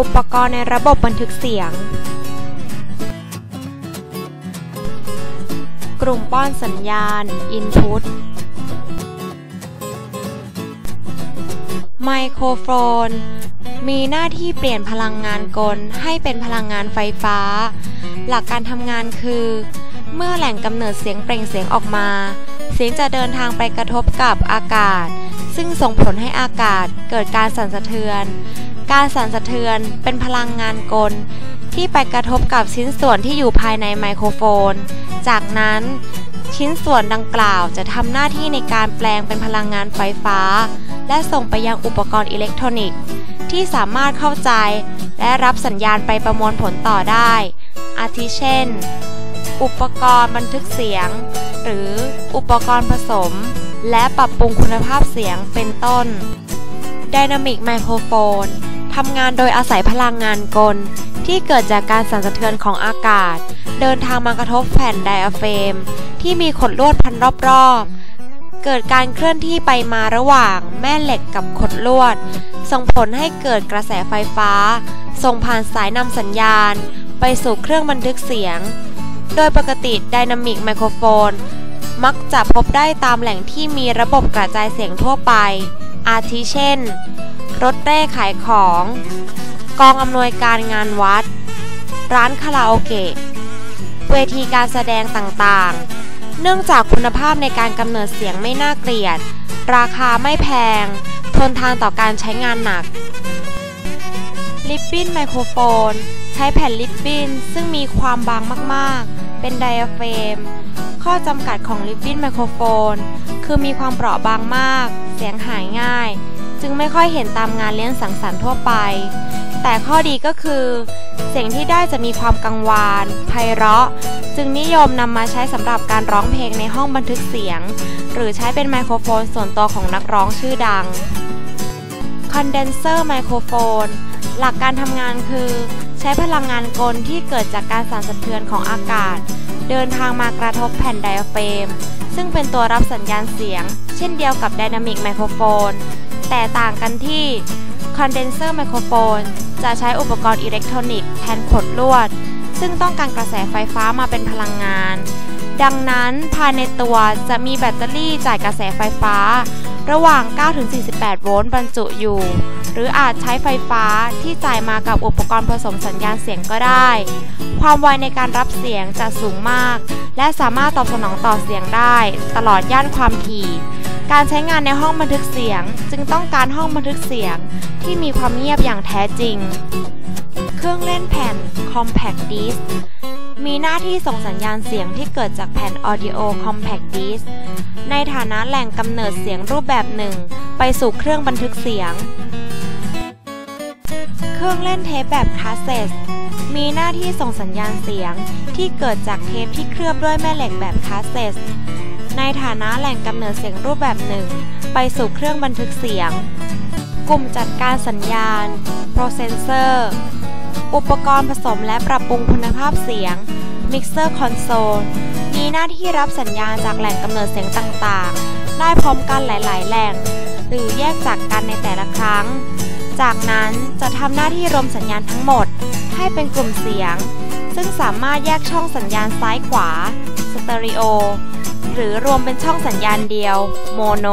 อุปกรณ์ในระบบบันทึกเสียง กลุ่มป้อนสัญญาณ Input ไมโครโฟน มีหน้าที่เปลี่ยนพลังงานกลให้เป็นพลังงานไฟฟ้า หลักการทำงานคือ เมื่อแหล่งกำเนิดเสียงเปล่งเสียงออกมา เสียงจะเดินทางไปกระทบกับอากาศ ซึ่งส่งผลให้อากาศเกิดการสั่นสะเทือน การสั่นสะเทือนเป็นพลังงานกล ที่ไปกระทบกับชิ้นส่วนที่อยู่ภายในไมโครโฟน จากนั้นชิ้นส่วนดังกล่าวจะทำหน้าที่ในการแปลงเป็นพลังงานไฟฟ้า และส่งไปยังอุปกรณ์อิเล็กทรอนิกส์ ที่สามารถเข้าใจ และรับสัญญาณไปประมวลผลต่อได้ อาทิเช่น อุปกรณ์บันทึกเสียง หรืออุปกรณ์ผสม และปรับปรุงคุณภาพเสียงเป็นต้น Dynamic Microphone ทำงานโดยอาศัยพลังงานกล ที่เกิดจากการสั่นสะเทือนของอากาศ เดินทางมากระทบแผ่นไดอะเฟม ที่มีขดลวดพันรอบๆ เกิดการเคลื่อนที่ไปมาระหว่างแม่เหล็กกับขดลวด ส่งผลให้เกิดกระแสไฟฟ้า ส่งผ่านสายนำสัญญาณ ไปสู่เครื่องบันทึกเสียง โดยปกติ Dynamic Microphone มักจะพบได้ตามแหล่งที่มีระบบกระจายเสียงทั่วไป อาทิเช่น รถเร่ขายของ กองอำนวยการงานวัด ร้านคาราโอเกะ เวทีการแสดงต่างๆ เนื่องจากคุณภาพในการกำเนิดเสียงไม่น่าเกลียด ราคาไม่แพง ทนทานต่อการใช้งานหนัก ลิปบิ้นไมโครโฟน ใช้แผ่นลิปบิ้นซึ่งมีความบางมากๆ เป็นไดอะเฟรมข้อจำกัดของลิปบิ้นไมโครโฟน คือมีความเปราะบางมาก เสียงหายง่าย จึงไม่ค่อยเห็นตามงานเลี้ยงสังสรรค์ทั่วไป แต่ข้อดีก็คือ เสียงที่ได้จะมีความกังวานไพเราะ จึงนิยมนำมาใช้สำหรับการร้องเพลงในห้องบันทึกเสียง หรือใช้เป็นไมโครโฟนส่วนตัวของนักร้องชื่อดังคอนเดนเซอร์ไมโครโฟนหลักการทำงานคือ ใช้พลังงานกลที่เกิดจากการสั่นสะเทือนของอากาศ เดินทางมากระทบแผ่นไดอะเฟรมซึ่งเป็นตัวรับสัญญาณเสียง เช่นเดียวกับ Dynamic Microphone แต่ต่างกันที่ Condenser Microphone จะใช้อุปกรณ์อิเล็กทรอนิกส์แทนขดลวด ซึ่งต้องการกระแสไฟฟ้ามาเป็นพลังงาน ดังนั้นภายในตัวจะมีแบตเตอรี่จ่ายกระแสไฟฟ้า ระหว่าง 9-48 โวลต์บรรจุอยู่ หรืออาจใช้ไฟฟ้าที่จ่ายมากับอุปกรณ์ผสมสัญญาณเสียงก็ได้ ความไวในการรับเสียงจะสูงมาก และสามารถตอบสนองต่อเสียงได้ ตลอดย่านความถี่ การใช้งานในห้องบันทึกเสียง จึงต้องการห้องบันทึกเสียงที่มีความเงียบอย่างแท้จริง เครื่องเล่นแผ่น Compact Disc มีหน้าที่ส่งสัญญาณเสียงที่เกิดจากแผ่น Audio Compact Disc ในฐานะแหล่งกำเนิดเสียงรูปแบบหนึ่ง ไปสู่เครื่องบันทึกเสียง เครื่องเล่นเทปแบบคาสเซ็ตมีหน้าที่ส่งสัญญาณเสียงที่เกิดจากเทปที่เคลือบด้วยแม่เหล็กแบบคาสเซ็ต ในฐานะแหล่งกำเนิดเสียงรูปแบบหนึ่ง ไปสู่เครื่องบันทึกเสียง กลุ่มจัดการสัญญาณ Processor อุปกรณ์ผสมและปรับปรุงคุณภาพเสียง Mixer Console มีหน้าที่รับสัญญาณจากแหล่งกำเนิดเสียงต่างๆ ได้พร้อมกันหลาย ๆ แหล่ง หรือแยกจากกันในแต่ละครั้ง จากนั้นจะทำหน้าที่รวมสัญญาณทั้งหมด ให้เป็นกลุ่มเสียง ซึ่งสามารถแยกช่องสัญญาณซ้ายขวาสเตอริโอหรือรวมเป็นช่องสัญญาณเดียวโมโน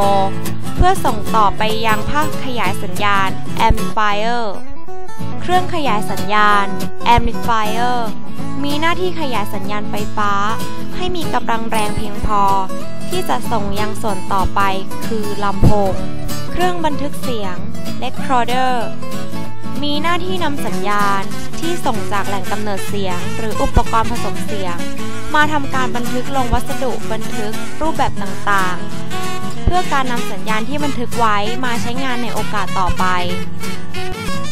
เพื่อส่งต่อไปยังภาคขยายสัญญาณ Amplifier เครื่องขยายสัญญาณ Amplifier มีหน้าที่ขยายสัญญาณไฟฟ้า ให้มีกำลังแรงเพียงพอ ที่จะส่งยังส่วนต่อไปคือลำโพง เครื่องบันทึกเสียง Recorder มีหน้าที่นำสัญญาณที่ส่งจากแหล่งกำเนิดเสียง หรืออุปกรณ์ผสมเสียง มาทำการบันทึกลงวัสดุบันทึกรูปแบบต่างๆ เพื่อการนำสัญญาณที่บันทึกไว้มาใช้งานในโอกาสต่อไป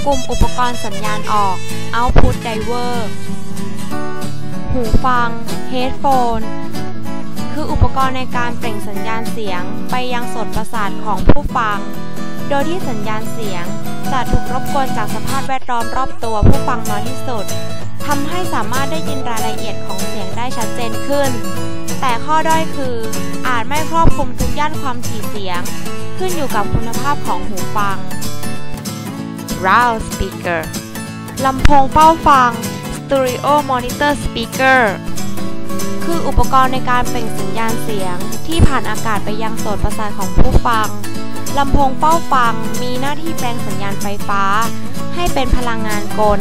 กลุ่มอุปกรณ์สัญญาณออก Output diver) หูฟัง Headphone คืออุปกรณ์ในการเปล่งสัญญาณเสียงไปยังสตประสาทของผู้ฟัง โดยที่สัญญาณเสียงจะถูกรบกวนจากสภาพแวดล้อมรอบตัวผู้ฟังน้อยที่สุดทำให้สามารถได้ยินรายละเอียดของเสียงได้ชัดเจนขึ้น แต่ข้อด้อยคืออาจไม่ครอบคลุมทุกย่านความถี่เสียง ขึ้นอยู่กับคุณภาพของหูฟัง Round Speaker ลำโพงเฝ้าฟัง Stereo Monitor Speaker คืออุปกรณ์ในการเปล่งสัญญาณเสียงที่ผ่านอากาศไปยังโสตประสาทของผู้ฟัง ลำโพงเป้าฟังมีหน้าที่แปลงสัญญาณไฟฟ้า ให้เป็นพลังงานกล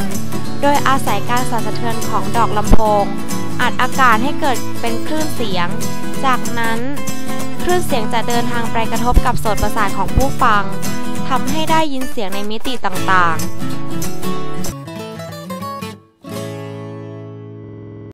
โดยอาศัยการสั่นสะเทือนของดอกลำโพง อัดอากาศให้เกิดเป็นคลื่นเสียง จากนั้นคลื่นเสียงจะเดินทางไปกระทบกับโสตประสาทของผู้ฟังทำให้ได้ยินเสียงในมิติต่างๆ